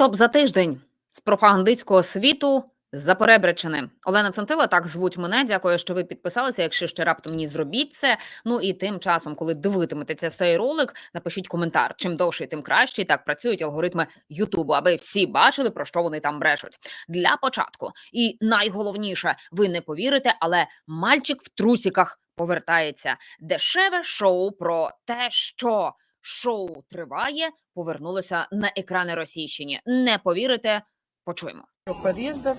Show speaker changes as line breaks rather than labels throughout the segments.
Топ за тиждень з пропагандистського світу за Перебречини. Олена Центила, так звуть мене. Дякую, що ви підписалися. Якщо ще раптом ні, зробіть це. Ну і тим часом, коли дивитиметеся цей ролик, напишіть коментар. Чим довший, тим краще. Так працюють алгоритми Ютубу, аби всі бачили, про що вони там брешуть. Для початку. І найголовніше, ви не повірите, але мальчик в трусіках повертається. Дешеве шоу про те, що шоу триває, повернулося на екрани Російщині. Не повірите, почуємо.
трех подъездов.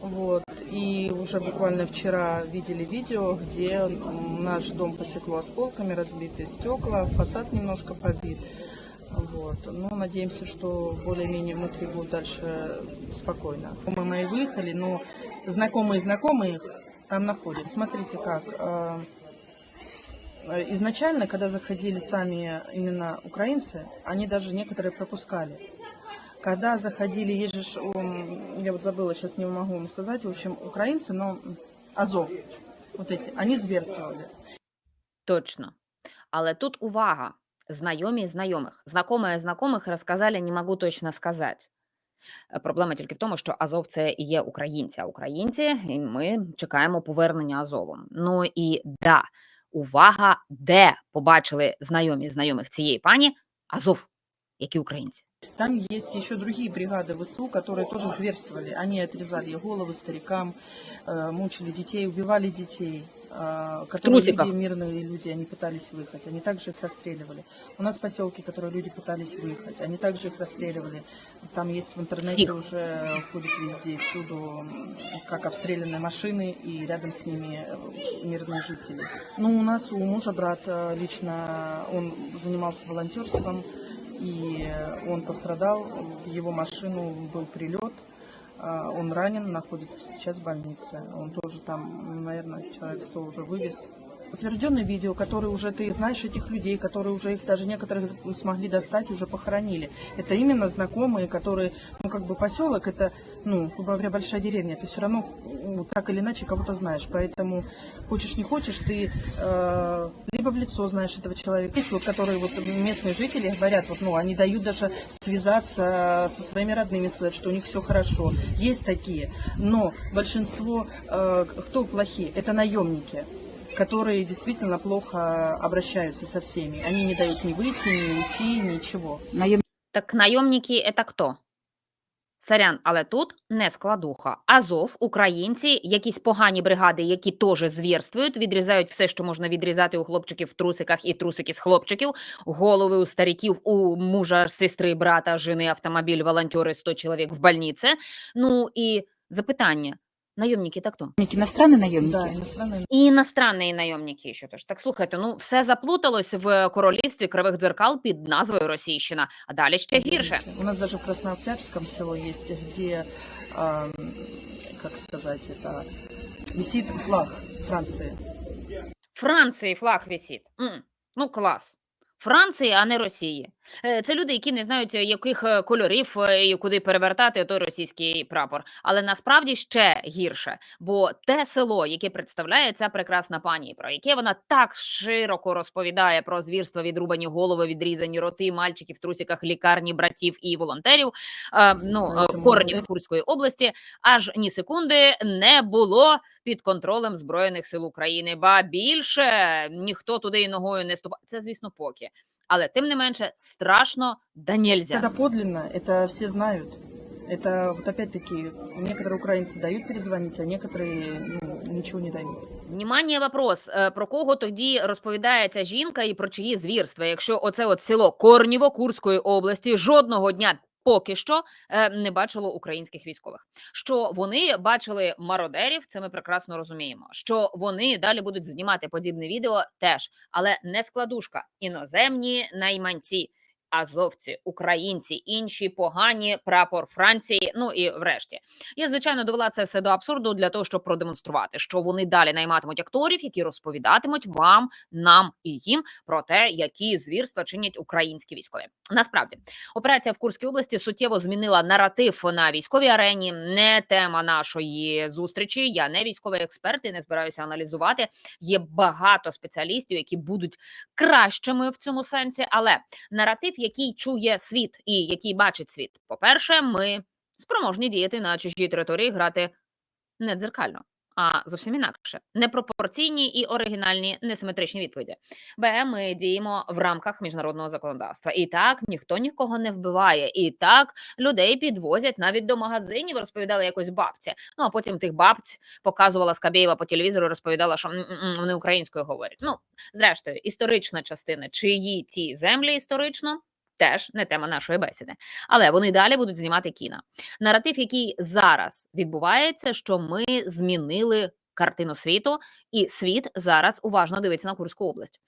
Вот. И уже буквально вчера видели видео, где м, наш дом посекло осколками, разбиты стекла, фасад немножко побит. Вот. Ну, надеемся, что более-менее внутри будет дальше спокойно. Мы мои выехали, но знакомые знакомые их там находят. Смотрите как. э, э, Изначально, когда заходили сами именно украинцы, они даже некоторые пропускали. Когда заходили, есть же, ж, ум, я вот забыла, сейчас не могу вам сказать, в общем, украинцы, но м, Азов, вот эти, они зверствовали.
Точно. Але тут увага. Знайомі знайомих. Знакомые знакомих розказали, не можу точно сказати. Е, Проблема тільки в тому, що Азов це і є українці, а українці, і ми чекаємо повернення Азову. Ну і да, увага, де побачили знайомі знайомих цієї пані Азов, які українці.
Там есть еще другие бригады ВСУ, которые тоже зверствовали. Они отрезали головы старикам, э, мучили детей, убивали детей. Э, Которые
трусиках.
люди, мирные люди, они пытались выехать. Они также их расстреливали. У нас поселки, которые люди пытались выехать, они также их расстреливали. Там есть в интернете
Всех.
уже ходит везде, всюду, как обстрелянные машины и рядом с ними э, мирные жители. Ну, у нас у мужа брат э, лично, он занимался волонтерством, и он пострадал, в его машину был прилет, он ранен, находится сейчас в больнице. Он тоже там, наверное, человек 100 уже вывез. Утвержденное видео, которые уже ты знаешь этих людей, которые уже их даже некоторых смогли достать, уже похоронили. Это именно знакомые, которые, ну как бы поселок, это, ну, грубо говоря, большая деревня, ты все равно ну, так или иначе кого-то знаешь. Поэтому хочешь не хочешь, ты э, либо в лицо знаешь этого человека. Есть вот, которые вот местные жители говорят, вот, ну, они дают даже связаться со своими родными, сказать, что у них все хорошо. Есть такие. Но большинство, э, кто плохие, это наемники которые действительно плохо обращаются со всеми. Они не дают ни выйти, ни уйти, ничего.
Так найомники – це хто? Сорян, але тут не складуха. Азов, українці, якісь погані бригади, які теж звірствують, відрізають все, що можна відрізати у хлопчиків в трусиках і трусики з хлопчиків, голови у стариків, у мужа, сестри, брата, жени, автомобіль, волонтери, 100 чоловік в больниці. Ну і запитання. Найомники – так хто?
Иностранные наемники?
Да, иностранные.
І іностранні найомники, що тож. Так слухайте, ну все заплуталось в королівстві кривих дзеркал під назвою Російщина, а далі ще гірше.
У нас даже в Краснооктябрьском село есть, где, ам, как сказать, это висит флаг Франции.
Франції флаг висить. М, Ну, клас. Франції, а не Росії. Е, Це люди, які не знають, яких е, кольорів е, і куди перевертати той російський прапор. Але насправді ще гірше, бо те село, яке представляє ця прекрасна пані, про яке вона так широко розповідає про звірства, відрубані голови, відрізані роти, мальчиків в трусиках, лікарні, братів і волонтерів. е, Ну, е, коренів Курської області, аж ні секунди не було під контролем збройних сил України. Ба більше ніхто туди і ногою не ступав. Це, звісно, поки. Але тим не менше страшно да нельзя.
Это подлинно, это все знают. Это вот опять-таки некоторые украинцы дают перезвонить, а некоторые ну, ничего не дают.
Внимание, вопрос. Е, Про кого тоді розповідає ця жінка і про чиї звірства? Якщо оце от село Корнєво Курської області жодного дня поки що е, не бачило українських військових. Що вони бачили мародерів, це ми прекрасно розуміємо. Що вони далі будуть знімати подібне відео теж, але не складушка. Іноземні найманці. Азовці, українці, інші погані прапор Франції. Ну і врешті я звичайно довела це все до абсурду для того, щоб продемонструвати, що вони далі найматимуть акторів, які розповідатимуть вам, нам і їм про те, які звірства чинять українські військові. Насправді операція в Курській області суттєво змінила наратив на військовій арені. Не тема нашої зустрічі. Я не військовий експерт і не збираюся аналізувати. Є багато спеціалістів, які будуть кращими в цьому сенсі, але наратив, який чує світ і який бачить світ. По-перше, ми спроможні діяти на чужій території, грати не дзеркально, а зовсім інакше. Непропорційні і оригінальні несиметричні відповіді. Б. Ми діємо в рамках міжнародного законодавства. І так ніхто нікого не вбиває. І так людей підвозять навіть до магазинів, розповідали якось бабці. Ну а потім тих бабць показувала Скабєєва по телевізору, розповідала, що вони українською говорять. Ну, зрештою, історична частина, чиї ті землі історично. Теж не тема нашої бесіди, але вони далі будуть знімати кіна. Наратив, який зараз відбувається, що ми змінили картину світу, і світ зараз уважно дивиться на Курську область.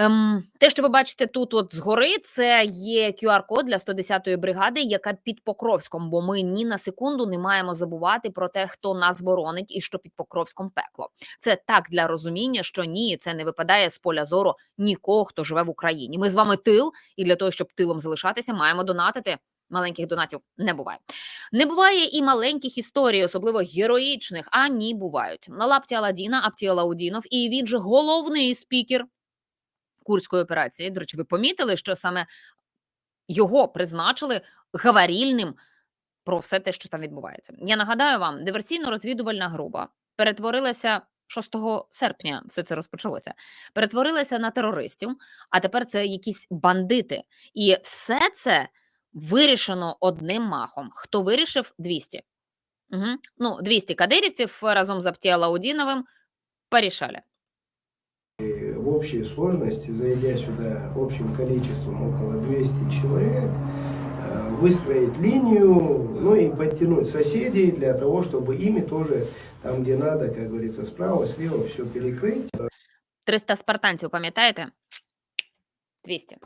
Ем, те, що ви бачите тут, от згори, це є QR-код для 110-ї бригади, яка під Покровськом. Бо ми ні на секунду не маємо забувати про те, хто нас боронить і що під Покровськом пекло. Це так для розуміння, що ні, це не випадає з поля зору нікого, хто живе в Україні. Ми з вами тил, і для того, щоб тилом залишатися, маємо донатити. Маленьких донатів не буває. Не буває і маленьких історій, особливо героїчних. А ні, бувають. На лапті Аладдіна Аптія Лаудінов, і він же головний спікер курської операції. До речі, ви помітили, що саме його призначили гаварільним про все те, що там відбувається. Я нагадаю вам, диверсійно-розвідувальна група перетворилася 6 серпня. Все це розпочалося. Перетворилася на терористів, а тепер це якісь бандити. І все це вирішено одним махом. Хто вирішив 200. Угу. Ну, 200 кадирівців разом з Аптія Лаудіновим порішали.
Общей сложности, зайдя сюда общим количеством около 200 человек, э, выстроить линию, ну и подтянуть соседей для того, чтобы ими тоже там, где надо, как говорится, справа, слева все перекрыть.
300 спартанців, пам'ятаєте? 200.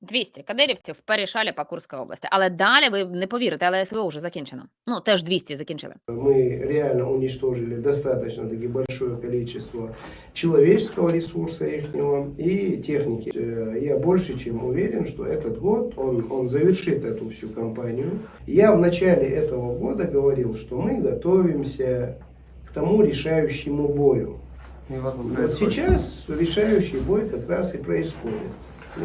200 кадирівців порішали по Курській області. Але далі ви не повірите, але СВО вже закінчено. Ну, теж 200 закінчили.
Мы реально уничтожили достаточно таки большое количество человеческого ресурса ихнего и техники. Э, Я больше чем уверен, что этот год он, он завершит эту всю кампанию. Я в начале этого года говорил, что мы готовимся к тому решающему бою.
И вот
Вот
происходит.
сейчас решающий бой как раз и происходит.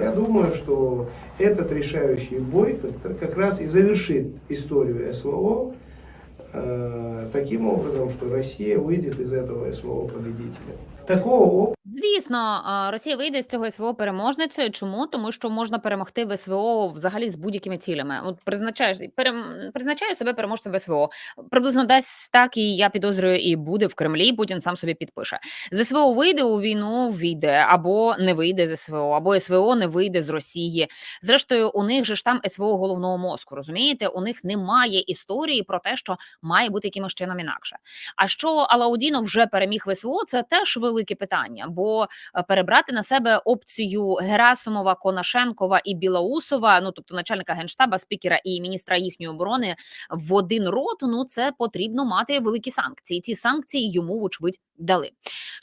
Я думаю, что этот решающий бой как, раз и завершит историю СВО э, таким образом, что Россия выйдет из этого СВО победителем. Такого
Звісно, Росія вийде з цього СВО переможницею. Чому? Тому що можна перемогти в СВО взагалі з будь-якими цілями. От призначаєш перем, призначаю себе переможцем в СВО. Приблизно десь так і я підозрюю, і буде в Кремлі. Путін сам собі підпише. З СВО вийде у війну, війде або не вийде з СВО, або СВО не вийде з Росії. Зрештою, у них же ж там СВО головного мозку. Розумієте, у них немає історії про те, що має бути якимось чином інакше. А що Алаудінов вже переміг в СВО, це теж велике питання, бо е, перебрати на себе опцію Герасимова, Конашенкова і Білоусова, ну тобто начальника генштаба, спікера і міністра їхньої оборони в один рот. Ну це потрібно мати великі санкції. Ці санкції йому вочевидь дали.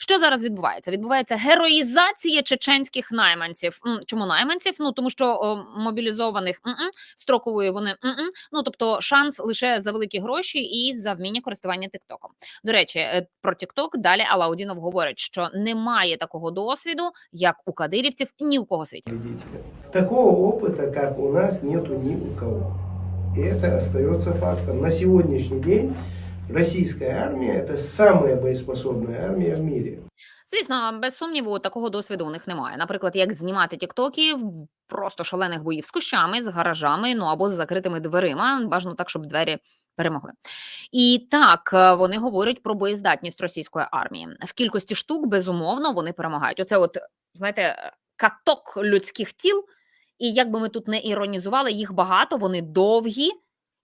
Що зараз відбувається? Відбувається героїзація чеченських найманців. Чому найманців? Ну тому що о, мобілізованих м-м, строкової вони м-м. ну тобто шанс лише за великі гроші і за вміння користування Тиктоком. До речі, е, про Тікток далі Алаудінов говорить, що немає такого досвіду, як у кадирівців, ні у кого світі.
Такого опыта, как у нас, нету ни у кого. И это остается фактом. На сегодняшний день российская армия – это самая боеспособная армия в мире.
Звісно, без сумніву, такого досвіду у них немає. Наприклад, як знімати тіктоки просто шалених боїв з кущами, з гаражами, ну або з закритими дверима. Бажано так, щоб двері перемогли. І так е, вони говорять про боєздатність російської армії. В кількості штук, безумовно, вони перемагають. Оце, от знаєте, е, каток людських тіл. І як би ми тут не іронізували, їх багато, вони довгі.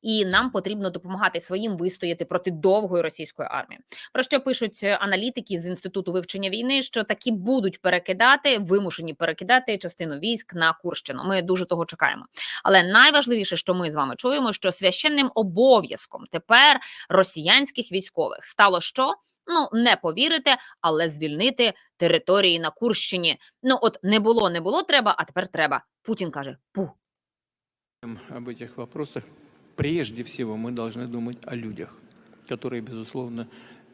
І нам потрібно допомагати своїм вистояти проти довгої російської армії. Про що пишуть е, аналітики з інституту вивчення війни, що такі будуть перекидати, вимушені перекидати частину військ на Курщину. Ми дуже того чекаємо. Але найважливіше, що ми з вами чуємо, що священним обов'язком тепер росіянських військових стало що? Ну не повірите, але звільнити території на Курщині. Ну от не було, не було треба, а тепер треба. Путін каже: пу.
об этих вопросах, прежде всего мы должны думать о людях, которые, безусловно,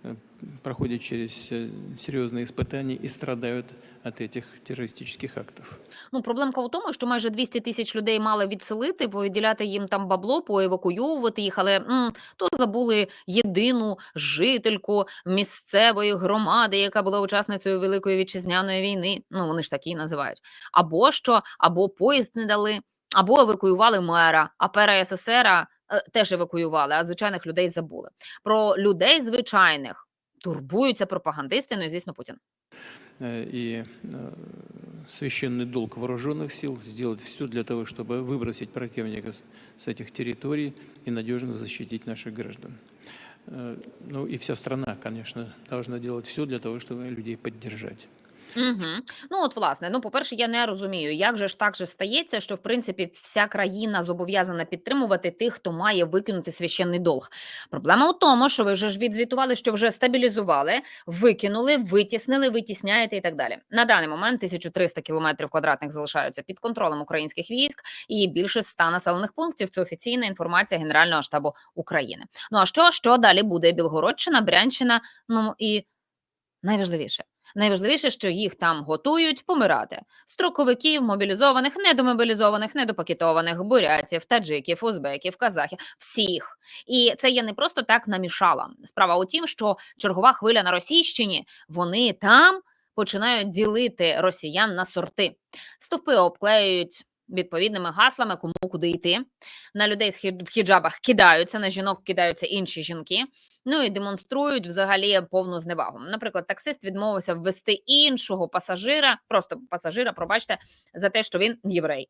э, проходят через э, серьезные испытания и страдают от этих террористических актов.
Ну, проблемка у тому, що майже 200 тисяч людей мали відселити, повідділяти їм там бабло, поевакуйовувати їх, але м, то забули єдину жительку місцевої громади, яка була учасницею Великої вітчизняної війни. Ну, вони ж такі і називають. Або що, або поїзд не дали, або евакуювали мера, а пера СССР е, теж евакуювали, а звичайних людей забули. Про людей звичайних турбуються пропагандисти, ну і звісно, Путін.
Э, И э, священный долг вооруженных сил сделать все для того, чтобы выбросить противника с- с этих территорий и надежно защитить наших граждан. Э, Ну и вся страна, конечно, должна делать все для того, чтобы людей поддержать.
Угу. Ну от власне, ну по-перше, я не розумію, як же ж так же стається, що в принципі вся країна зобов'язана підтримувати тих, хто має викинути священний долг. Проблема у тому, що ви вже ж відзвітували, що вже стабілізували, викинули, витіснили, витісняєте і так далі. На даний момент 1300 кілометрів квадратних залишаються під контролем українських військ і більше 100 населених пунктів. Це офіційна інформація Генерального штабу України. Ну а що, що далі буде? Білгородщина, Брянщина, ну і найважливіше. Найважливіше, що їх там готують помирати. Строковиків, мобілізованих, недомобілізованих, недопакетованих, бурятів, таджиків, узбеків, казахів, всіх. І це я не просто так намішала. Справа у тім, що чергова хвиля на Російщині, вони там починають ділити росіян на сорти. Стовпи обклеюють відповідними гаслами, кому куди йти. На людей в хіджабах кидаються, на жінок кидаються інші жінки. Ну і демонструють взагалі повну зневагу. Наприклад, таксист відмовився ввести іншого пасажира, просто пасажира, пробачте, за те, що він єврей.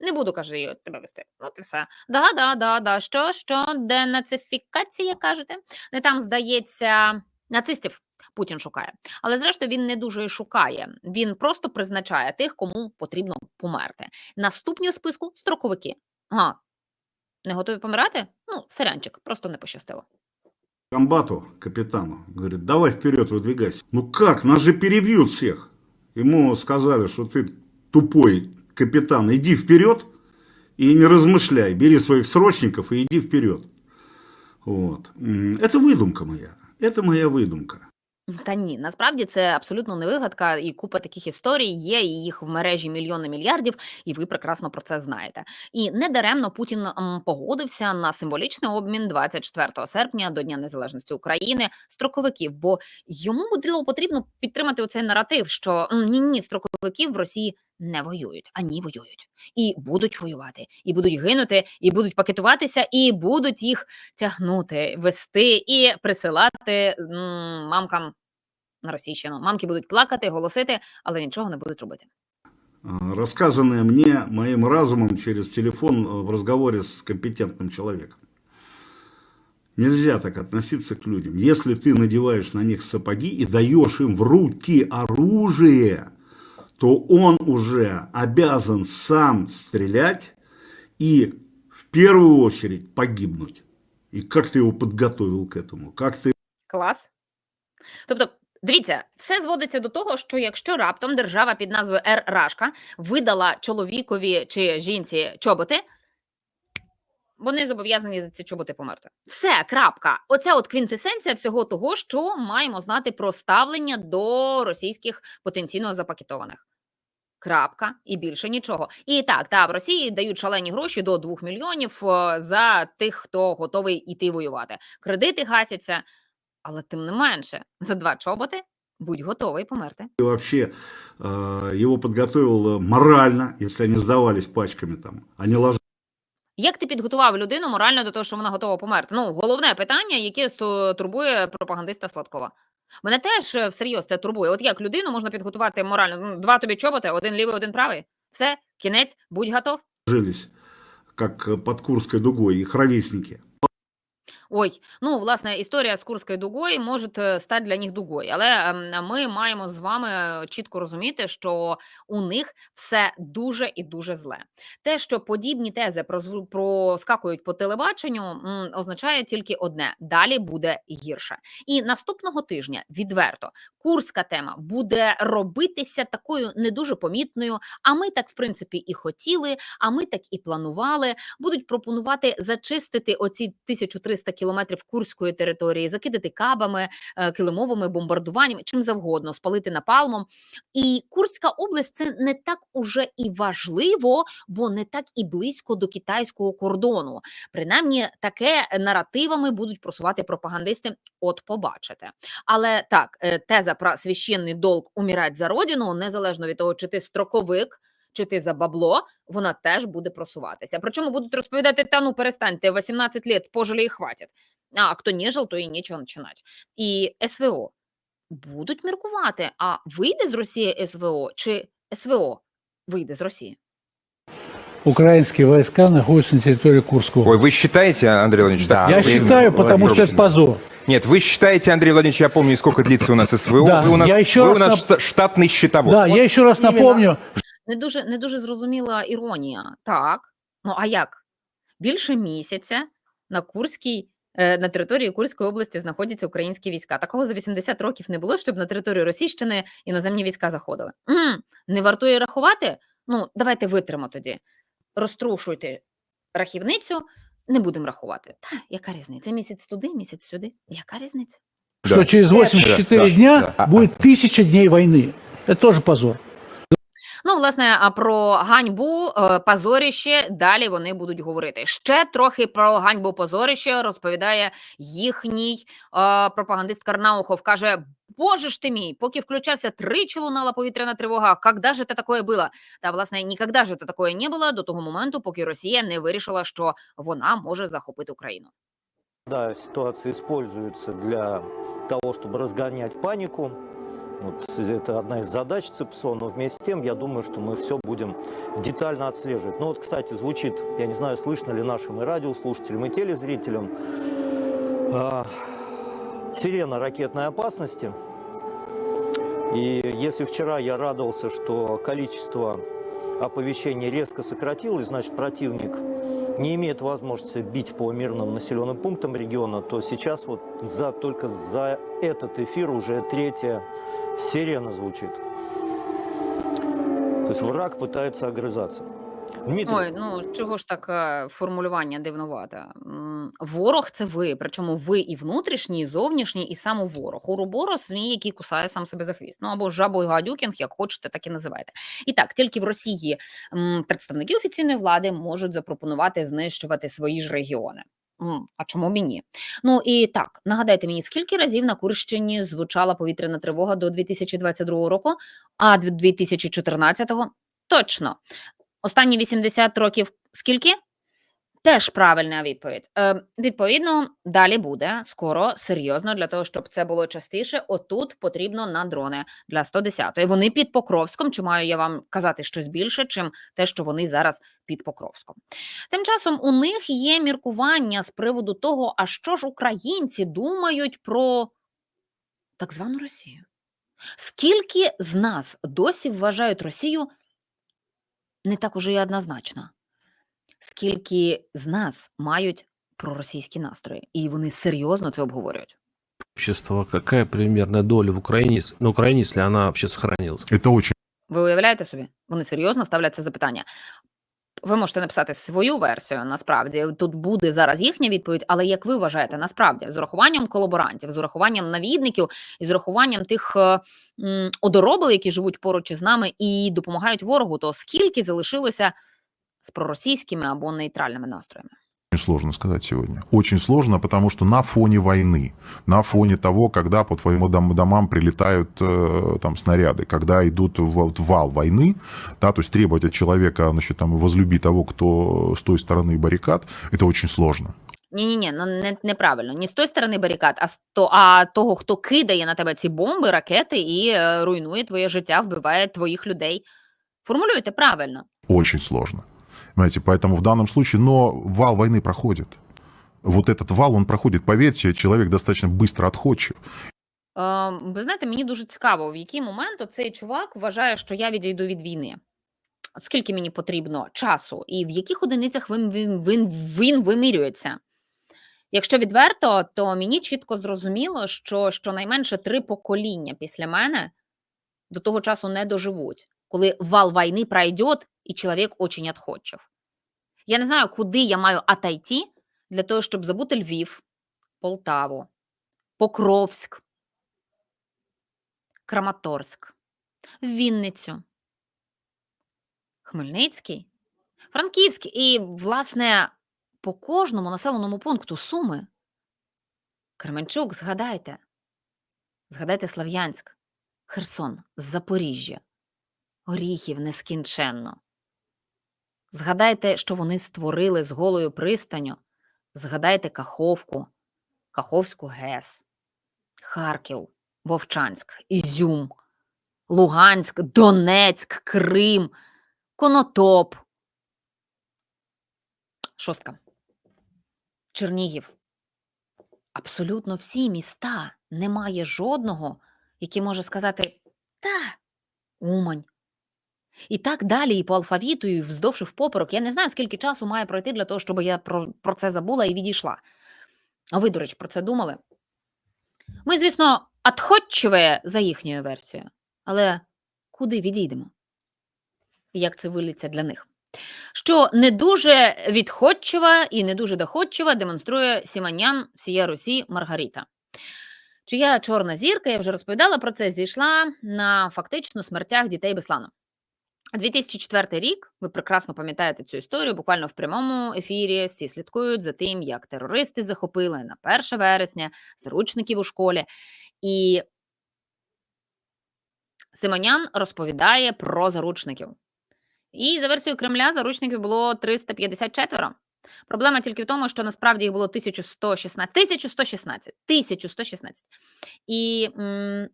Не буду, каже, тебе вести. От і все. Да, да, да, да. Що, що, денацифікація, кажете? Не там, здається, нацистів Путін шукає. Але зрештою він не дуже і шукає. Він просто призначає тих, кому потрібно померти. Наступні в списку строковики. Ага. Не готові помирати? Ну, сирянчик, просто не пощастило.
комбату, капитану, говорит, давай вперед выдвигайся. Ну как, нас же перебьют всех. Ему сказали, что ты тупой капитан, иди вперед и не размышляй, бери своих срочников и иди вперед. Вот. М, Это выдумка моя, это моя выдумка.
Та ні, насправді це абсолютно не вигадка, і купа таких історій є, і їх в мережі мільйони мільярдів, і ви прекрасно про це знаєте. І недаремно Путін погодився на символічний обмін 24 серпня до Дня Незалежності України строковиків, бо йому було потрібно підтримати оцей наратив, що ні, ні, строковиків в Росії не воюють, ані воюють, і будуть воювати, і будуть гинути, і будуть пакетуватися, і будуть їх тягнути, вести і присилати м, мамкам на Російщину. Мамки будуть плакати, голосити, але нічого не будуть робити.
А, Рассказанное мне моим разумом через телефон э, в разговоре с компетентным человеком. Нельзя так относиться к людям. Если ты надеваешь на них сапоги и даешь им в руки оружие, то он уже обязан сам стрелять и в первую очередь погибнуть. И как ты его подготовил к этому? Как ты
Клас. Тобто, дивіться, все зводиться до того, що якщо раптом держава під назвою Р Рашка видала чоловікові чи жінці чоботи, вони зобов'язані за ці чоботи померти. Все, крапка. Оце от квінтесенція всього того, що маємо знати про ставлення до російських потенційно запакетованих. Крапка і більше нічого. І так, та в Росії дають шалені гроші до 2 мільйонів е, за тих, хто готовий іти воювати. Кредити гасяться, але тим не менше, за два чоботи будь готовий померти.
вообще э, его подготовил э, морально, если они сдавались пачками там, они ложились
Як ти підготував людину морально до того, що вона готова померти? Ну, головне питання, яке турбує пропагандиста Сладкова. Мене теж е, всерйоз це турбує. От як людину можна підготувати морально? Ну, два тобі чоботи, один лівий, один правий. Все, кінець, будь готов.
Жились, як під Курською дугою, їх ровесники.
Ой, ну власне, історія з Курською дугою може е, стати для них дугою, але ми маємо з вами е, чітко розуміти, що у них все дуже і дуже зле. Те, що подібні тези проскакують по телебаченню, означає тільки одне: далі буде гірше. І наступного тижня відверто курська тема буде робитися такою не дуже помітною. А ми так в принципі і хотіли, а ми так і планували. Будуть пропонувати зачистити оці 1300 кілометрів курської території, закидати кабами, е, килимовими бомбардуваннями, чим завгодно, спалити напалмом. І Курська область це не так уже і важливо, бо не так і близько до китайського кордону. Принаймні, таке наративами будуть просувати пропагандисти. От побачите. Але так, е, теза про священний долг умирать за родину, незалежно від того, чи ти строковик, чи ти за бабло, вона теж буде просуватися. Причому будуть розповідати: та ну перестаньте, 18 лет пожили і хватить. А хто не жил, то і нічого починати. І СВО будуть міркувати, а вийде з Росії СВО чи СВО вийде з Росії?
Украинские войска находятся на территории Курской
Ой,
области.
вы считаете, Андрей Владимирович? так?
Я
Вы-
считаю, потому что это
Владимирович,
позор.
Нет, вы считаете, Андрей Владимирович, я помню, сколько длится у нас СВО.
Да,
вы у нас,
я еще
вы
раз
у нас
нап-
шта- штатный счетовод.
Да, я еще раз
именно-
напомню,
Не дуже не дуже зрозуміла іронія. Так, ну а як? Більше місяця на Курській. е, На території Курської області знаходяться українські війська. Такого за 80 років не було, щоб на територію Російщини іноземні війська заходили. м не вартує рахувати? Ну, давайте витримо тоді. Розтрушуйте рахівницю, не будемо рахувати. Та, яка різниця? Місяць туди, місяць сюди. Яка різниця?
что
Да.
через 84
Да,
дня
да. А-
будет тысяча дней войны. Это тоже позор.
Ну, власне, а про ганьбу, е, позоріще далі вони будуть говорити. Ще трохи про ганьбу позоріще розповідає їхній е, пропагандист Карнаухов. Каже: Боже ж ти мій, поки включався тричі лунала повітряна тривога. Когда же це таке було? Та власне ніколи же це таке не було до того моменту, поки Росія не вирішила, що вона може захопити Україну.
Да, ситуация используется для того, чтобы разгонять панику. Вот это одна из задач ЦИПСО, но вместе с тем я думаю, что мы все будем детально отслеживать. Ну вот, кстати, звучит, я не знаю, слышно ли нашим и радиослушателям, и телезрителям, а, сирена ракетной опасности. И если вчера я радовался, что количество оповещений резко сократилось, значит противник не имеет возможности бить по мирным населенным пунктам региона, то сейчас вот за, только за этот эфир уже третья сирена звучит. То есть враг пытается огрызаться. Дмитрий,
Ой, ну чого ж таке формулювання дивнувате? Ворог це ви, причому ви і внутрішній, і зовнішній, і сам ворог. Уроборос змій, який кусає сам себе за хвіст. Ну або жабо і гадюкінг, як хочете, так і називайте. І так, тільки в Росії представники офіційної влади можуть запропонувати знищувати свої ж регіони. А чому б і ні? Ну і так, нагадайте мені, скільки разів на Курщині звучала повітряна тривога до 2022 року, а 2014-го? Точно. Останні 80 років скільки? Теж правильна відповідь. Е, відповідно, далі буде скоро серйозно для того, щоб це було частіше. Отут потрібно на дрони для 110-ї. Вони під Покровськом. Чи маю я вам казати щось більше, чим те, що вони зараз під Покровськом? Тим часом у них є міркування з приводу того, а що ж українці думають про так звану Росію. Скільки з нас досі вважають Росію не так уже і однозначно. Скільки з нас мають проросійські настрої, і вони серйозно це обговорюють.
общества, какая примерная доля в Украине, на Украине, если она вообще сохранилась?
Это очень
Ви уявляєте собі? Вони серйозно ставлять це запитання. Ви можете написати свою версію. Насправді тут буде зараз їхня відповідь, але як ви вважаєте, насправді з урахуванням колаборантів, з урахуванням навідників і з урахуваннем тих е, м, одоробил, які живуть поруч із нами і допомагають ворогу, то скільки залишилося з проросійськими або нейтральними настроями?
сложно сказать сегодня. Очень сложно, потому что на фоне войны, на фоне того, когда по твоим дом- домам прилетают э, там снаряды, когда идут в, вот вал войны, да, то есть требовать от человека, значит, там, возлюби того, кто с той стороны баррикад, это очень сложно.
Ні, ні, ні, ну не, неправильно. Ні з тої сторони барикад, а з то, а того, хто кидає на тебе ці бомби, ракети і е, руйнує твоє життя, вбиває твоїх людей. Формулюйте правильно.
Очень сложно. Понимаете, поэтому в данном случае, но вал войны проходит. Вот этот вал, он проходит, поверьте, человек достаточно быстро отходчив.
Е, ви знаєте, мені дуже цікаво, в який момент цей чувак вважає, що я відійду від війни. От скільки мені потрібно часу, і в яких одиницях він, він, він, він вимірюється? Якщо відверто, то мені чітко зрозуміло, що щонайменше три покоління після мене до того часу не доживуть, коли вал війни пройде, і чоловік очень отходчив. Я не знаю, куди я маю отойти для того, щоб забути Львів, Полтаву, Покровськ, Краматорськ, Вінницю, Хмельницький, Франківськ і, власне, по кожному населеному пункту Суми. Кременчук, згадайте. Згадайте Слав'янськ, Херсон, Запоріжжя, Оріхів нескінченно. Згадайте, що вони створили з голою пристаню. Згадайте Каховку, Каховську ГЕС, Харків, Вовчанськ, Ізюм, Луганськ, Донецьк, Крим, Конотоп. Шостка. Чернігів. Абсолютно всі міста. Немає жодного, який може сказати та Умань. І так далі, і по алфавіту, і вздовж і впоперек. Я не знаю, скільки часу має пройти для того, щоб я про, про це забула і відійшла. А ви, до речі, про це думали? Ми, звісно, отходчиві за їхньою версією, але куди відійдемо? Як це виліться для них? Що не дуже відходчива і не дуже доходчива демонструє Сіманян всія Русі Маргарита. Чия чорна зірка, я вже розповідала про це, зійшла на фактично смертях дітей Беслану. 2004 рік, ви прекрасно пам'ятаєте цю історію, буквально в прямому ефірі всі слідкують за тим, як терористи захопили на 1 вересня заручників у школі. І Симонян розповідає про заручників. І за версією Кремля заручників було 354. Проблема тільки в тому, що насправді їх було 1116. 1116. 1116. І м,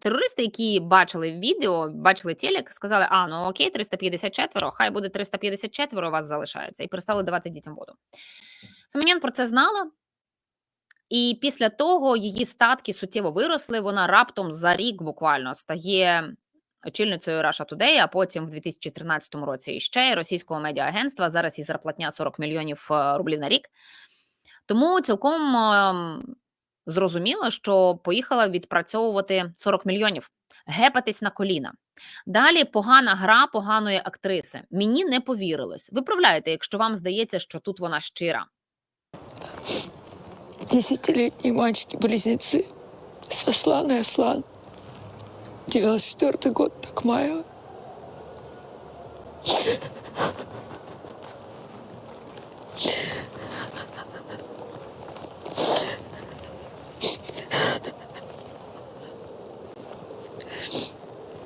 терористи, які бачили відео, бачили телек, сказали: а, ну окей, 354, хай буде 354 у вас залишається, і перестали давати дітям воду. Семенян про це знала, і після того її статки суттєво виросли. Вона раптом за рік буквально стає очільницею Russia Today, а потім в 2013 році іще російського медіаагентства. Зараз її зарплатня 40 мільйонів е, рублів на рік. Тому цілком зрозуміло, що поїхала відпрацьовувати 40 мільйонів, гепатись на коліна. Далі погана гра поганої актриси. Мені не повірилось. Виправляйте, якщо вам здається, що тут вона щира.
Десятилетние мальчики-близнецы. Сослан и Аслан. 94 год, Такмаева.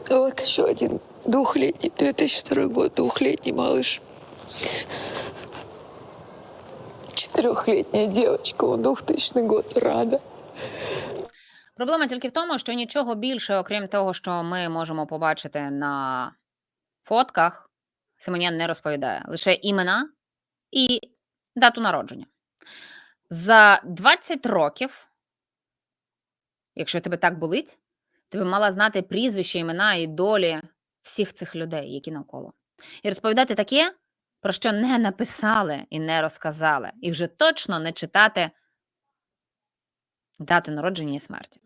Вот еще один двухлетний, 2002 год, двухлетний малыш. Четырехлетняя девочка, он 2000 год, Рада.
Проблема тільки в тому, що нічого більше, окрім того, що ми можемо побачити на фотках, Симонян не розповідає. Лише імена і дату народження. За 20 років, якщо тебе так болить, ти би мала знати прізвища, імена і долі всіх цих людей, які навколо. І розповідати таке, про що не написали і не розказали, і вже точно не читати дати народження і смерті.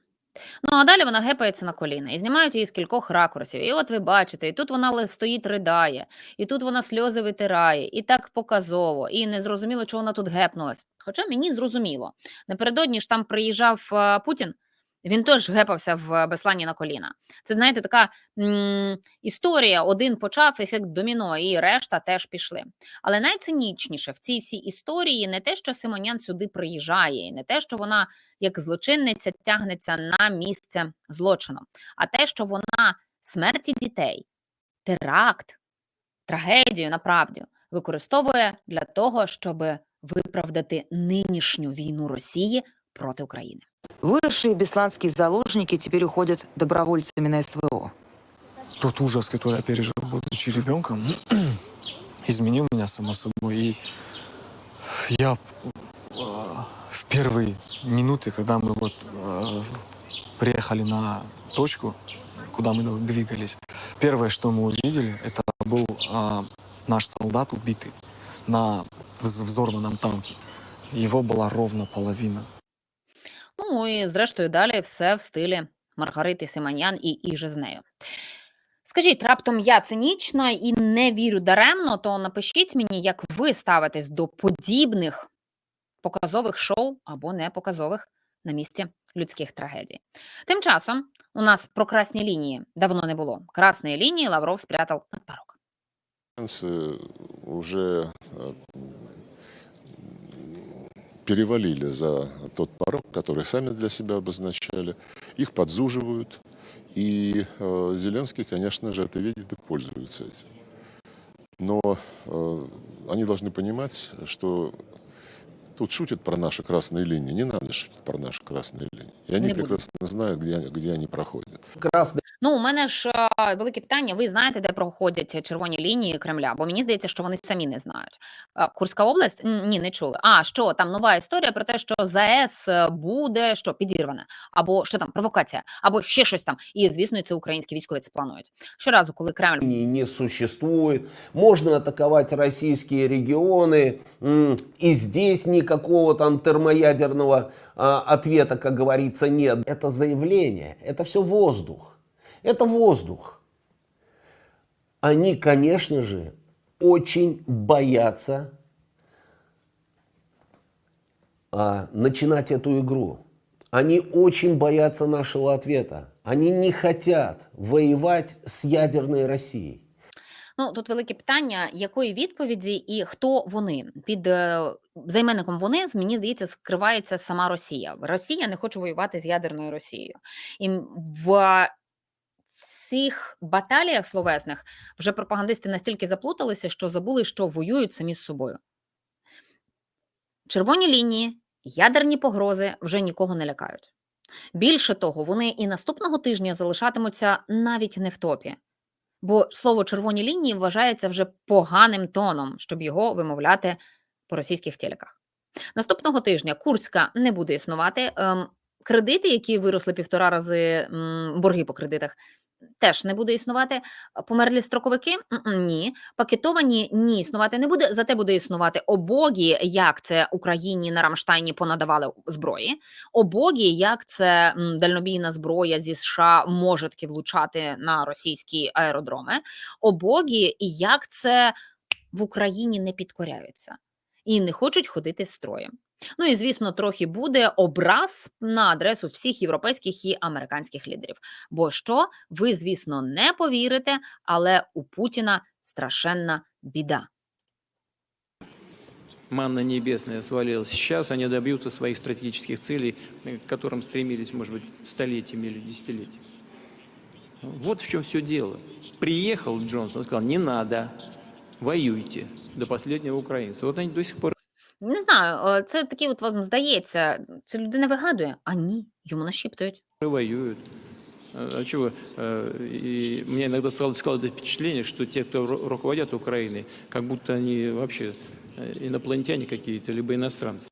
Ну, а далі вона гепається на коліна і знімають її з кількох ракурсів. І от ви бачите, і тут вона стоїть, ридає, і тут вона сльози витирає, і так показово, і не зрозуміло, чого вона тут гепнулась. Хоча мені зрозуміло. Напередодні ж там приїжджав е, Путін, він теж гепався в Беслані на коліна. Це, знаєте, така м- історія: один почав ефект доміно, і решта теж пішли. Але найцинічніше в цій всій історії не те, що Симонян сюди приїжджає, і не те, що вона як злочинниця тягнеться на місце злочину, а те, що вона смерті дітей, теракт, трагедію направді використовує для того, щоб виправдати нинішню війну Росії проти України.
Выросшие бесланские заложники теперь уходят добровольцами на СВО.
Тот ужас, который я пережил, будучи ребенком, изменил меня, само собой. И я э, в первые минуты, когда мы вот э, приехали на точку, куда мы двигались, первое, что мы увидели, это был э, наш солдат убитый на вз- взорванном танке. Его была ровно половина.
Ну і зрештою далі все в стилі Маргарити Симанян і іже з нею. Скажіть, раптом я цинічна і не вірю даремно, то напишіть мені, як ви ставитесь до подібних показових шоу або не показових на місці людських трагедій. Тим часом у нас про красні лінії давно не було. Красні лінії Лавров спрятав під порог.
Уже перевалили за тот порог, который сами для себя обозначали. Их подзуживают. И э, Зеленский, конечно же, это видит и пользуется этим. Но э, они должны понимать, что тут шутят про наши красные линии. Не надо шутить про наши красные линии. И они
Не буду.
прекрасно знают, где, они- где они проходят.
Ну, у мене ж е, велике питання. Ви знаєте, де проходять червоні лінії Кремля? Бо мені здається, що вони самі не знають. Е, Курська область? Н- Ні, не чули. А що там нова історія про те, що ЗАЕС е, буде що підірвана, або що там провокація, або ще щось там. І звісно, це українські військові це планують. Щоразу, коли Кремль
не существует. Можно атаковать российские регионы. м, И здесь никакого там термоядерного а, ответа, как говорится, нет. Это заявление, это все воздух. Это воздух. Они, конечно же, очень боятся а, начинать эту игру. Они очень боятся нашего ответа. Они не хотят воевать с ядерной Россией.
Ну тут велике питання, якої відповіді і хто вони під е, займенником вони мені здається скривається сама Росія. Росія не хоче воювати з ядерною Росією, і в цих баталіях словесних вже пропагандисти настільки заплуталися, що забули, що воюють самі з собою. Червоні лінії, ядерні погрози вже нікого не лякають. Більше того, вони і наступного тижня залишатимуться навіть не в топі. Бо слово червоні лінії вважається вже поганим тоном, щоб його вимовляти по російських телеках. Наступного тижня Курська не буде існувати. Ем, кредити, які виросли півтора рази, борги по кредитах, теж не буде існувати. Померлі строковики? Ні. Пакетовані ні, існувати не буде. Зате буде існувати обогі, як це Україні на Рамштайні понадавали зброї. Обогі, як це дальнобійна зброя зі США може таки влучати на російські аеродроми. Обогі, і як це в Україні не підкоряються і не хочуть ходити строєм. Ну і звісно, трохи буде образ на адресу всіх європейських і американських лідерів. Бо що ви, звісно, не повірите, але у Путіна страшенна біда.
Манна небесная свалилась. Сейчас они добьются своих стратегических целей, э, к которым стремились, может быть, столетиями или десятилетиями. Вот в чем все дело. Приехал Джонсон и сказал, не надо, воюйте до последнего украинца. Вот они до сих пор
Не знаю, е, це такі, от вам здається, це людина вигадує, а ні, йому нашіптують.
и воюют. А а чего? Э, И мне иногда складывается складывается впечатление, что те, кто ру- руководят Украиной, как будто они вообще э, инопланетяне какие-то, либо иностранцы.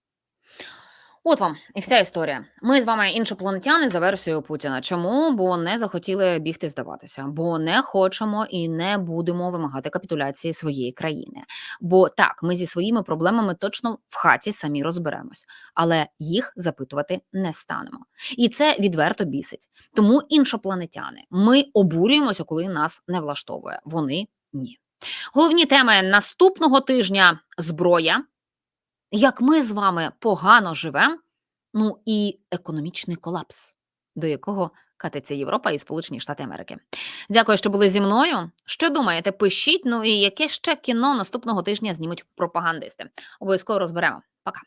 От вам і вся історія. Ми з вами іншопланетяни за версією Путіна. Чому? Бо не захотіли бігти здаватися, бо не хочемо і не будемо вимагати капітуляції своєї країни. Бо так, ми зі своїми проблемами точно в хаті самі розберемось, але їх запитувати не станемо. І це відверто бісить. Тому іншопланетяни, ми обурюємося, коли нас не влаштовує. Вони ні. Головні теми наступного тижня зброя як ми з вами погано живемо, ну і економічний колапс, до якого катиться Європа і Сполучені Штати Америки. Дякую, що були зі мною. Що думаєте? Пишіть. Ну і яке ще кіно наступного тижня знімуть пропагандисти? Обов'язково розберемо. Пока.